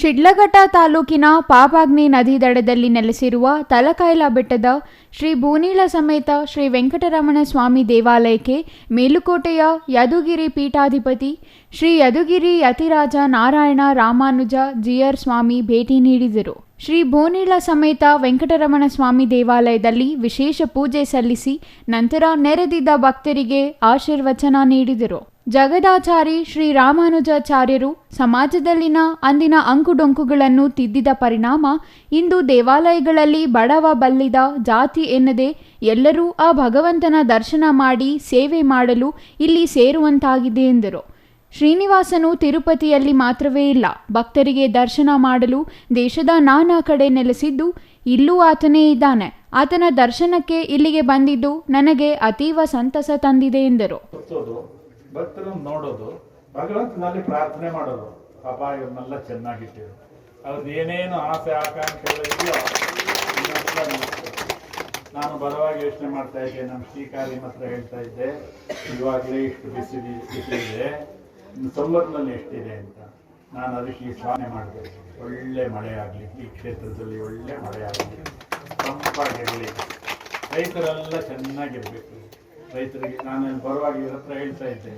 ಶಿಡ್ಲಘಟ್ಟ ತಾಲೂಕಿನ ಪಾಪಾಗ್ನಿ ನದಿ ದಡದಲ್ಲಿ ನೆಲೆಸಿರುವ ತಲಕಾಯ್ಲ ಬೆಟ್ಟದ ಶ್ರೀ ಭೂನೀಳ ಸಮೇತ ಶ್ರೀ ವೆಂಕಟರಮಣ ಸ್ವಾಮಿ ದೇವಾಲಯಕ್ಕೆ ಮೇಲುಕೋಟೆಯ ಯದುಗಿರಿ ಪೀಠಾಧಿಪತಿ ಶ್ರೀ ಯದುಗಿರಿ ಯತಿರಾಜ ನಾರಾಯಣ ರಾಮಾನುಜ ಜಿಯರ್ ಸ್ವಾಮಿ ಭೇಟಿ ನೀಡಿದರು. ಶ್ರೀ ಭೂನೀಳ ಸಮೇತ ವೆಂಕಟರಮಣ ಸ್ವಾಮಿ ದೇವಾಲಯದಲ್ಲಿ ವಿಶೇಷ ಪೂಜೆ ಸಲ್ಲಿಸಿ ನಂತರ ನೆರೆದಿದ್ದ ಭಕ್ತರಿಗೆ ಆಶೀರ್ವಚನ ನೀಡಿದರು. ಜಗದಾಚಾರಿ ಶ್ರೀ ರಾಮಾನುಜಾಚಾರ್ಯರು ಸಮಾಜದಲ್ಲಿನ ಅಂದಿನ ಅಂಕುಡೊಂಕುಗಳನ್ನು ತಿದ್ದಿದ ಪರಿಣಾಮ ಇಂದು ದೇವಾಲಯಗಳಲ್ಲಿ ಬಡವ ಬಲ್ಲಿದ ಜಾತಿ ಎನ್ನದೆ ಎಲ್ಲರೂ ಆ ಭಗವಂತನ ದರ್ಶನ ಮಾಡಿ ಸೇವೆ ಮಾಡಲು ಇಲ್ಲಿ ಸೇರುವಂತಾಗಿದೆ ಎಂದರು. ಶ್ರೀನಿವಾಸನು ತಿರುಪತಿಯಲ್ಲಿ ಮಾತ್ರವೇ ಇಲ್ಲ. ಭಕ್ತರಿಗೆ ದರ್ಶನ ಮಾಡಲು ದೇಶದ ನಾನಾ ಕಡೆ ನೆಲೆಸಿದ್ದು ಇಲ್ಲೂ ಆತನೇ ಇದ್ದಾನೆ. ಆತನ ದರ್ಶನಕ್ಕೆ ಇಲ್ಲಿಗೆ ಬಂದಿದ್ದು ನನಗೆ ಅತೀವ ಸಂತಸ ತಂದಿದೆ ಎಂದರು. ಭಕ್ತರನ್ನು ನೋಡೋದು, ಭಗವಂತನಲ್ಲಿ ಪ್ರಾರ್ಥನೆ ಮಾಡೋದು, ಪಾಪ ಇವನ್ನೆಲ್ಲ ಚೆನ್ನಾಗಿಟ್ಟಿರು ಅವ್ರದ್ದು ಏನೇನು ಆಸೆ, ಆಕಾಂಕ್ಷೆಗಳು ಇದೆಯೋ ಇದನ್ನೆಲ್ಲ ನಾನು ಬರವಾಗಿ ಯೋಚನೆ ಮಾಡ್ತಾ ಇದ್ದೆ ನಮ್ಮ ಶ್ರೀಕಾರಿ ಹತ್ರ ಹೇಳ್ತಾ ಇದ್ದೆ, ಇವಾಗಲೇ ಇಷ್ಟು ಬಿಸಿ ಬಿಸಿ ಇದೆ, ಇನ್ನು ಸೊಂಬರ್ನಲ್ಲಿ ಎಷ್ಟಿದೆ ಅಂತ. ನಾನು ಅದಕ್ಕೆ ಈ ಮಾಡಿದೆ. ಒಳ್ಳೆ ಮಳೆ ಆಗಲಿ ಈ ಕ್ಷೇತ್ರದಲ್ಲಿ ಒಳ್ಳೆ ಮಳೆ ಆಗಲಿ ತಂಪಾಗಿರಲಿ ರೈತರೆಲ್ಲ ಚೆನ್ನಾಗಿರ್ಬೇಕು. ರೈತರಿಗೆ ನಾನು ಬರುವಾಗ ಇವ್ರ ಹತ್ರ ಹೇಳ್ತಾ ಇದ್ದೆ.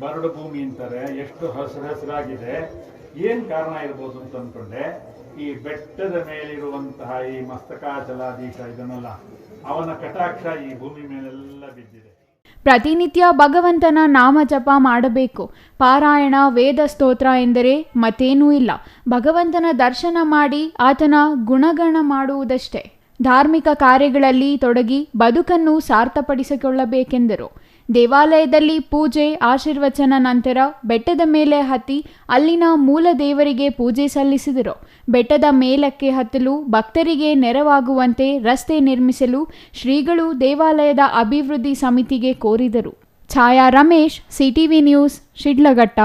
ಬರಡು ಭೂಮಿ ಅಂತಾರೆ, ಎಷ್ಟು ಹಸಿರು ಹಸಿರಾಗಿದೆ, ಏನ್ ಕಾರಣ ಇರ್ಬೋದು ಅಂತ ಅನ್ಕೊಂಡೆ ಈ ಬೆಟ್ಟದ ಮೇಲಿರುವಂತಹ ಈ ಮಸ್ತಕಾಚಲಾಧೀಶ ಇದನ್ನೆಲ್ಲ, ಅವನ ಕಟಾಕ್ಷ ಈ ಭೂಮಿ ಮೇಲೆಲ್ಲ ಬಿದ್ದಿದೆ. ಪ್ರತಿನಿತ್ಯ ಭಗವಂತನ ನಾಮ ಜಪ ಮಾಡಬೇಕು. ಪಾರಾಯಣ, ವೇದ ಸ್ತೋತ್ರ ಎಂದರೆ ಮತ್ತೇನೂ ಇಲ್ಲ. ಭಗವಂತನ ದರ್ಶನ ಮಾಡಿ ಆತನ ಗುಣಗಣ ಮಾಡುವುದಷ್ಟೇ. ಧಾರ್ಮಿಕ ಕಾರ್ಯಗಳಲ್ಲಿ ತೊಡಗಿ ಬದುಕನ್ನು ಸಾರ್ಥಪಡಿಸಿಕೊಳ್ಳಬೇಕೆಂದರು. ದೇವಾಲಯದಲ್ಲಿ ಪೂಜೆ, ಆಶೀರ್ವಚನ ನಂತರ ಬೆಟ್ಟದ ಮೇಲೆ ಹತ್ತಿ ಅಲ್ಲಿನ ಮೂಲ ದೇವರಿಗೆ ಪೂಜೆ ಸಲ್ಲಿಸಿದರು. ಬೆಟ್ಟದ ಮೇಲಕ್ಕೆ ಹತ್ತಲು ಭಕ್ತರಿಗೆ ನೆರವಾಗುವಂತೆ ರಸ್ತೆ ನಿರ್ಮಿಸಲು ಶ್ರೀಗಳು ದೇವಾಲಯದ ಅಭಿವೃದ್ಧಿ ಸಮಿತಿಗೆ ಕೋರಿದರು. Chaya Ramesh, CTV news, Shidlaghatta.